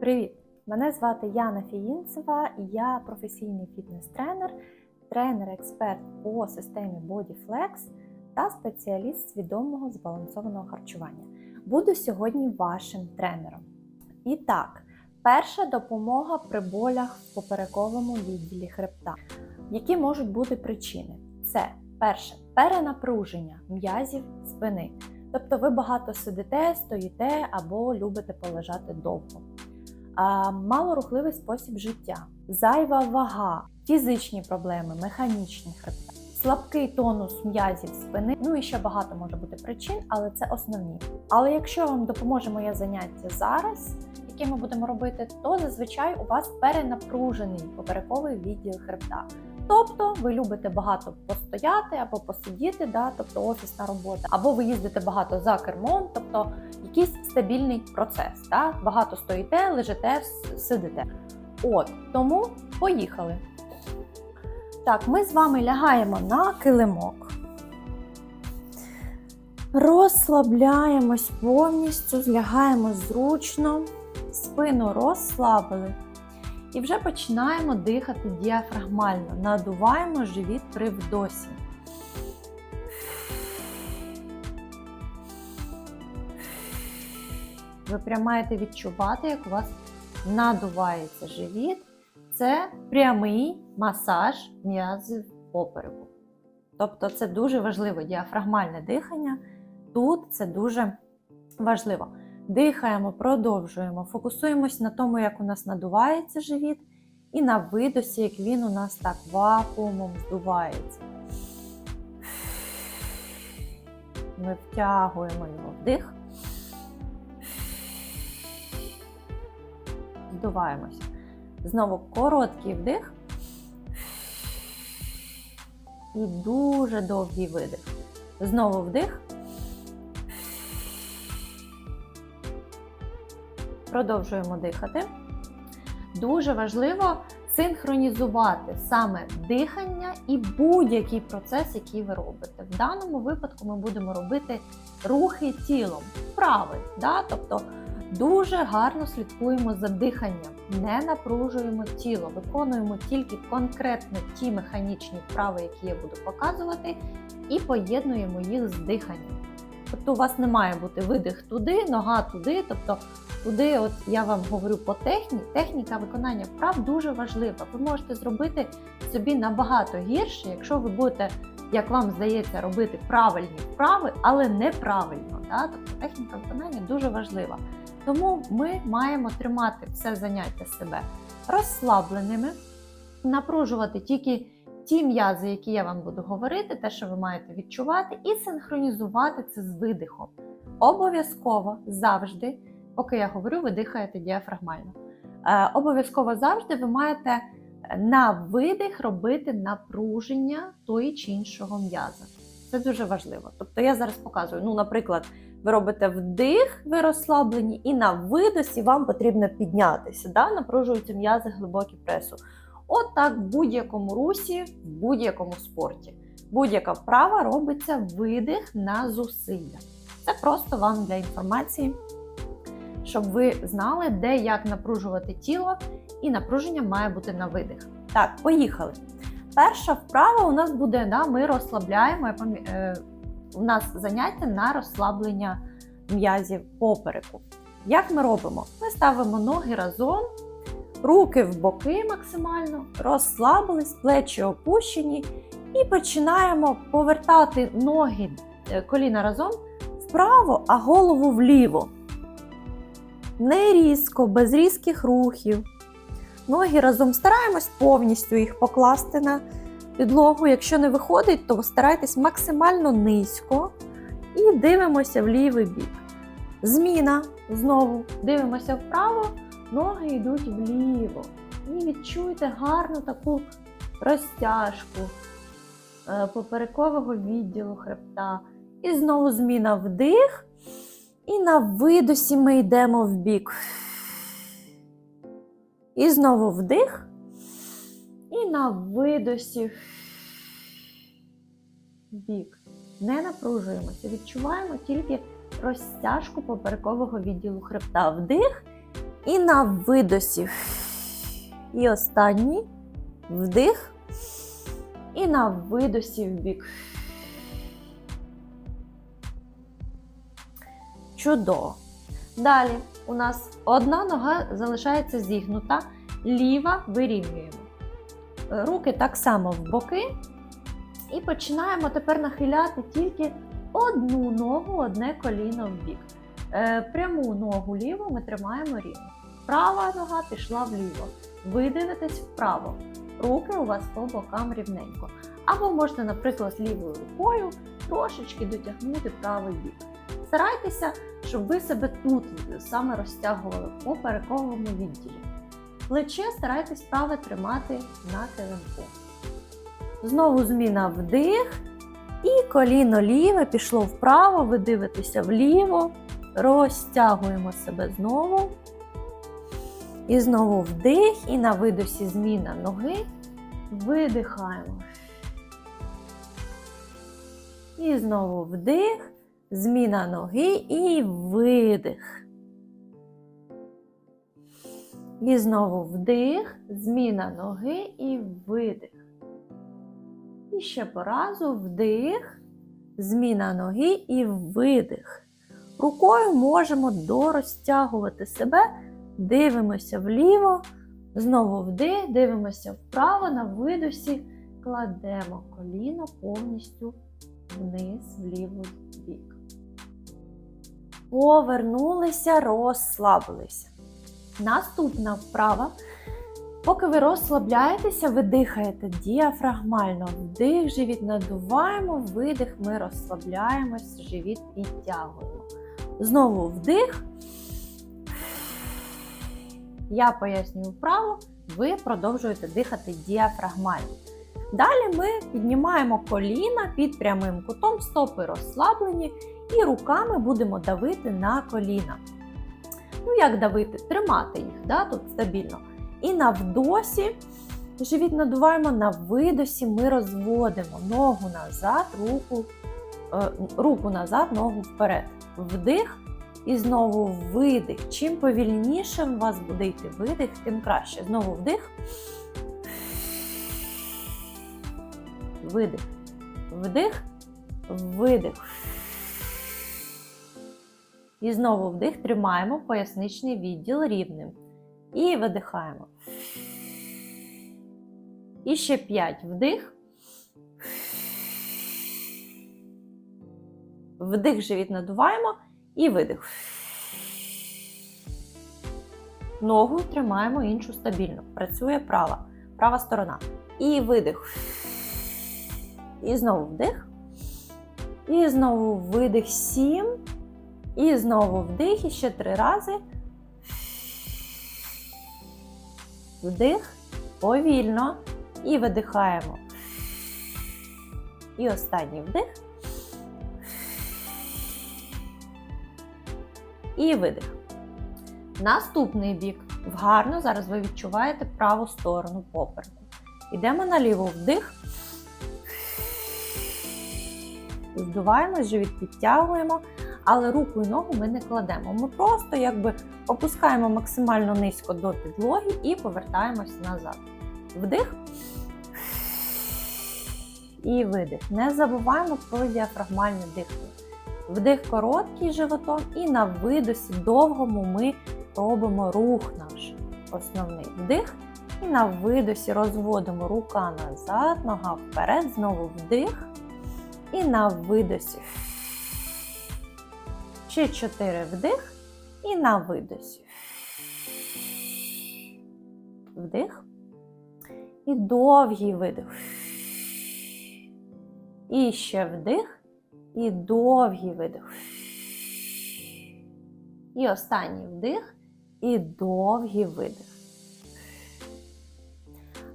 Привіт! Мене звати Яна Фіїнцева, я професійний фітнес-тренер, тренер-експерт по системі BodyFlex та спеціаліст свідомого збалансованого харчування. Буду сьогодні вашим тренером. І так, перша допомога при болях в поперековому відділі хребта. Які можуть бути причини? Це перше перенапруження м'язів спини. Тобто ви багато сидите, стоїте або любите полежати довго. Малорухливий спосіб життя, зайва вага, фізичні проблеми, механічні хребта, слабкий тонус м'язів спини. Ну і ще багато може бути причин, але це основні. Але якщо вам допоможе моє заняття зараз, яке ми будемо робити, то зазвичай у вас перенапружений поперековий відділ хребта. Тобто ви любите багато постояти або посидіти, да, тобто офісна робота, або ви їздите багато за кермом, тобто якийсь стабільний процес. Да? Багато стоїте, лежите, сидите. От тому поїхали. Так, ми з вами лягаємо на килимок. Розслабляємось повністю, злягаємо зручно, спину розслабили. І вже починаємо дихати діафрагмально. Надуваємо живіт при вдосі. Ви прям маєте відчувати, як у вас надувається живіт. Це прямий масаж м'язів попереку. Тобто це дуже важливо діафрагмальне дихання. Тут це дуже важливо. Дихаємо, продовжуємо, фокусуємось на тому, як у нас надувається живіт, і на видосі, як він у нас так вакуумом здувається. Ми втягуємо його вдих. Здуваємося. Знову короткий вдих. І дуже довгий видих. Знову вдих. Продовжуємо дихати. Дуже важливо синхронізувати саме дихання і будь-який процес, який ви робите. В даному випадку ми будемо робити рухи тілом, вправи. Да? Тобто дуже гарно слідкуємо за диханням, не напружуємо тіло, виконуємо тільки конкретно ті механічні вправи, які я буду показувати, і поєднуємо їх з диханням. Тобто у вас не має бути видих туди, нога туди. тобто Туди, от я вам говорю по техніці, техніка виконання вправ дуже важлива. Ви можете зробити собі набагато гірше, якщо ви будете, як вам здається, робити правильні вправи, але неправильно. Да? Тобто техніка виконання дуже важлива. Тому ми маємо тримати все заняття себе розслабленими, напружувати тільки ті м'язи, які я вам буду говорити, те, що ви маєте відчувати, і синхронізувати це з видихом. Обов'язково завжди поки я говорю, ви дихаєте діафрагмально. Е, обов'язково завжди ви маєте на видих робити напруження тої чи іншого м'яза. Це дуже важливо. Тобто я зараз показую, ну, наприклад, ви робите вдих, ви розслаблені, і на видосі вам потрібно піднятися, да? напружуються м'язи глибокі пресу. От в будь-якому русі, в будь-якому спорті. Будь-яка вправа робиться видих на зусилля. Це просто вам для інформації щоб ви знали, де як напружувати тіло, і напруження має бути на видих. Так, поїхали. Перша вправа у нас буде, да, ми розслабляємо. е, У нас заняття на розслаблення м'язів попереку. Як ми робимо? Ми ставимо ноги разом, руки в боки максимально, розслабились, плечі опущені, і починаємо повертати ноги, е, коліна разом вправо, а голову вліво не різко, без різких рухів. Ноги разом стараємось повністю їх покласти на підлогу. Якщо не виходить, то старайтесь максимально низько і дивимося в лівий бік. Зміна знову дивимося вправо, ноги йдуть вліво. І відчуйте гарну таку розтяжку е, поперекового відділу хребта. І знову зміна вдих. І на видосі ми йдемо в бік. І знову вдих. І на видосі бік. Не напружуємося, відчуваємо тільки розтяжку поперекового відділу хребта. Вдих І на видосі. І останній вдих. І на видосі в бік. Чудово. Далі у нас одна нога залишається зігнута, ліва вирівнюємо. Руки так само в боки. І починаємо тепер нахиляти тільки одну ногу, одне коліно в бік. Е, пряму ногу ліву ми тримаємо рівно. Права нога пішла вліво. Ви дивитесь вправо. Руки у вас по бокам рівненько. Або можете, наприклад, лівою рукою трошечки дотягнути правий бік. Старайтеся, щоб ви себе тут саме розтягували в поперековому відділі. Плече старайтесь праве тримати на килимку. Знову зміна вдих. І коліно ліве пішло вправо, ви дивитеся вліво, розтягуємо себе знову. І знову вдих, і на видосі зміна ноги. Видихаємо. І знову вдих, зміна ноги і видих. І знову вдих, зміна ноги і видих. І ще по разу вдих, зміна ноги і видих. Рукою можемо дорозтягувати себе, дивимося вліво, знову вдих, дивимося вправо, на видосі, кладемо коліно повністю вниз, в лівий бік. Повернулися, розслабилися. Наступна вправа. Поки ви розслабляєтеся, ви дихаєте діафрагмально. Вдих, живіт надуваємо, видих, ми розслабляємось, живіт підтягуємо. Знову вдих. Я пояснюю вправо, ви продовжуєте дихати діафрагмально. Далі ми піднімаємо коліна під прямим кутом, стопи розслаблені, і руками будемо давити на коліна. Ну, як давити? Тримати їх, да, тут стабільно. І на вдосі живіт надуваємо, на видосі ми розводимо ногу назад, руку, е, руку назад, ногу вперед. Вдих і знову видих. Чим повільніше у вас буде йти видих, тим краще. Знову вдих. Видих. Вдих, видих. І знову вдих, тримаємо поясничний відділ рівним. І видихаємо. І ще 5 вдих. Вдих, живіт надуваємо і видих. Ногу тримаємо іншу стабільно. Працює права. Права сторона. І видих. І знову вдих. І знову видих 7. І знову вдих. І ще три рази. Вдих, повільно. І видихаємо. І останній вдих. І видих. Наступний бік. Гарно, зараз ви відчуваєте праву сторону попереку. Йдемо на ліву вдих. Здуваємось, живіт підтягуємо, але руку і ногу ми не кладемо. Ми просто якби опускаємо максимально низько до підлоги і повертаємось назад. Вдих. І видих. Не забуваємо про діафрагмальне дихання. Вдих короткий животом, і на видосі довгому ми робимо рух наш основний вдих. І на видосі розводимо рука назад, нога вперед, знову вдих. І на видосі. Ще чотири вдих. І на видосі. Вдих. І довгий видих. І ще вдих. І довгий видих. І останній вдих. І довгий видих.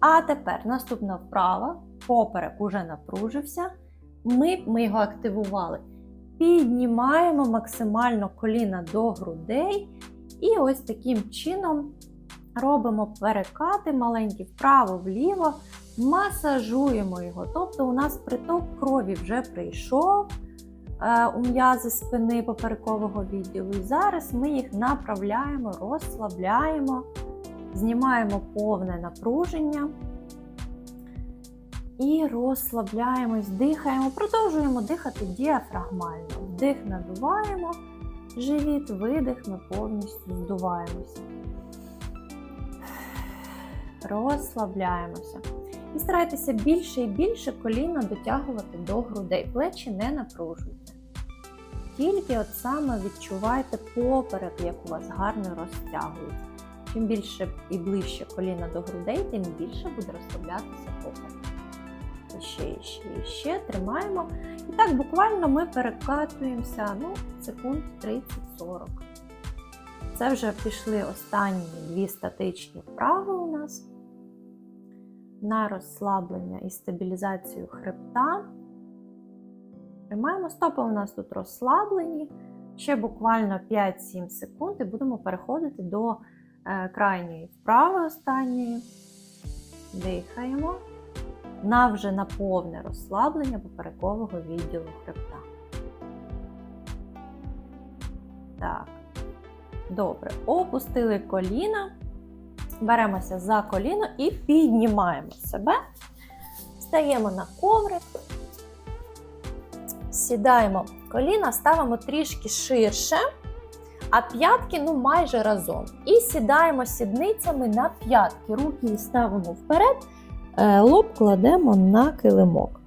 А тепер наступна вправа. Поперек уже напружився. Ми, ми його активували. Піднімаємо максимально коліна до грудей. І ось таким чином робимо перекати маленькі вправо-вліво, масажуємо його. Тобто у нас приток крові вже прийшов е, у м'язи спини поперекового відділу. І зараз ми їх направляємо, розслабляємо, знімаємо повне напруження. І розслабляємось, дихаємо, продовжуємо дихати діафрагмально. Вдих надуваємо живіт, видих, ми повністю здуваємося. Розслабляємося. І старайтеся більше і більше коліна дотягувати до грудей. Плечі не напружуйте. Тільки от саме відчувайте поперек, як у вас гарно розтягується. Чим більше і ближче коліна до грудей, тим більше буде розслаблятися поперек. Ще, ще, ще тримаємо. І так буквально ми перекатуємося ну, секунд 30-40. Це вже пішли останні дві статичні вправи на розслаблення і стабілізацію хребта. Тримаємо стопи у нас тут розслаблені. Ще буквально 5-7 секунд і будемо переходити до е, крайньої вправи останньої. Дихаємо на вже на повне розслаблення поперекового відділу хребта. Так. Добре. Опустили коліна. Беремося за коліно і піднімаємо себе. Стаємо на коврик. Сідаємо коліна, ставимо трішки ширше, а п'ятки ну майже разом. І сідаємо сідницями на п'ятки. Руки ставимо вперед, е, лоб кладемо на килимок.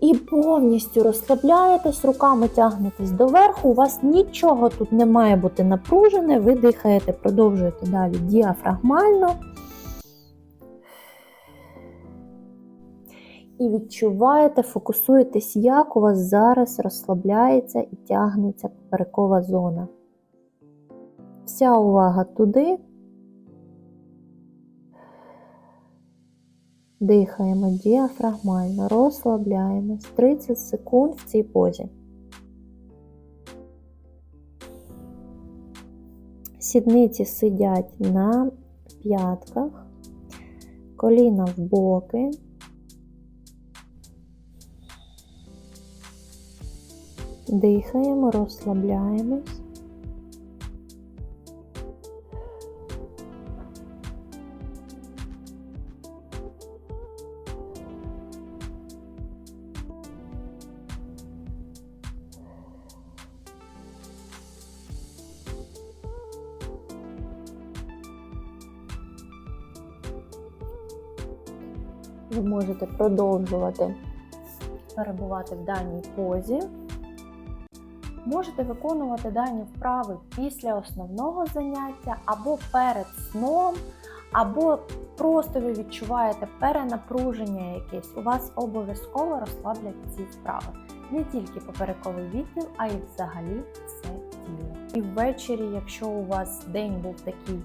І повністю розслабляєтесь, руками тягнетесь доверху. У вас нічого тут не має бути напружене. Ви дихаєте, продовжуєте далі діафрагмально. І відчуваєте, фокусуєтесь, як у вас зараз розслабляється і тягнеться поперекова зона. Вся увага туди. Дихаємо діафрагмально, розслабляємось 30 секунд в цій позі. Сідниці сидять на п'ятках, коліна в боки. Дихаємо, розслабляємось. Ви можете продовжувати перебувати в даній позі. Можете виконувати дані вправи після основного заняття, або перед сном, або просто ви відчуваєте перенапруження якесь. У вас обов'язково розслаблять ці вправи. Не тільки поперековий відділ, а й взагалі все тіло. І ввечері, якщо у вас день був такий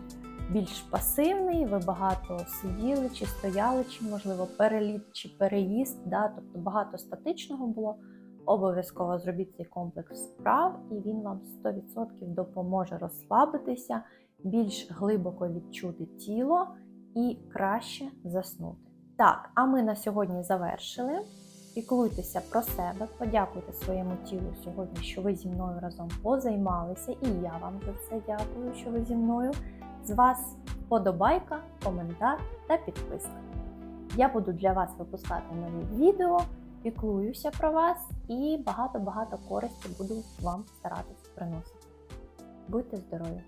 більш пасивний, ви багато сиділи чи стояли, чи, можливо, переліт чи переїзд, да, тобто багато статичного було. Обов'язково зробіть цей комплекс вправ, і він вам 100% допоможе розслабитися, більш глибоко відчути тіло і краще заснути. Так, а ми на сьогодні завершили. Піклуйтеся про себе, подякуйте своєму тілу сьогодні, що ви зі мною разом позаймалися, і я вам за це дякую, що ви зі мною. З вас вподобайка, коментар та підписка. Я буду для вас випускати нові відео, піклуюся про вас і багато-багато користі буду вам старатися приносити. Будьте здорові!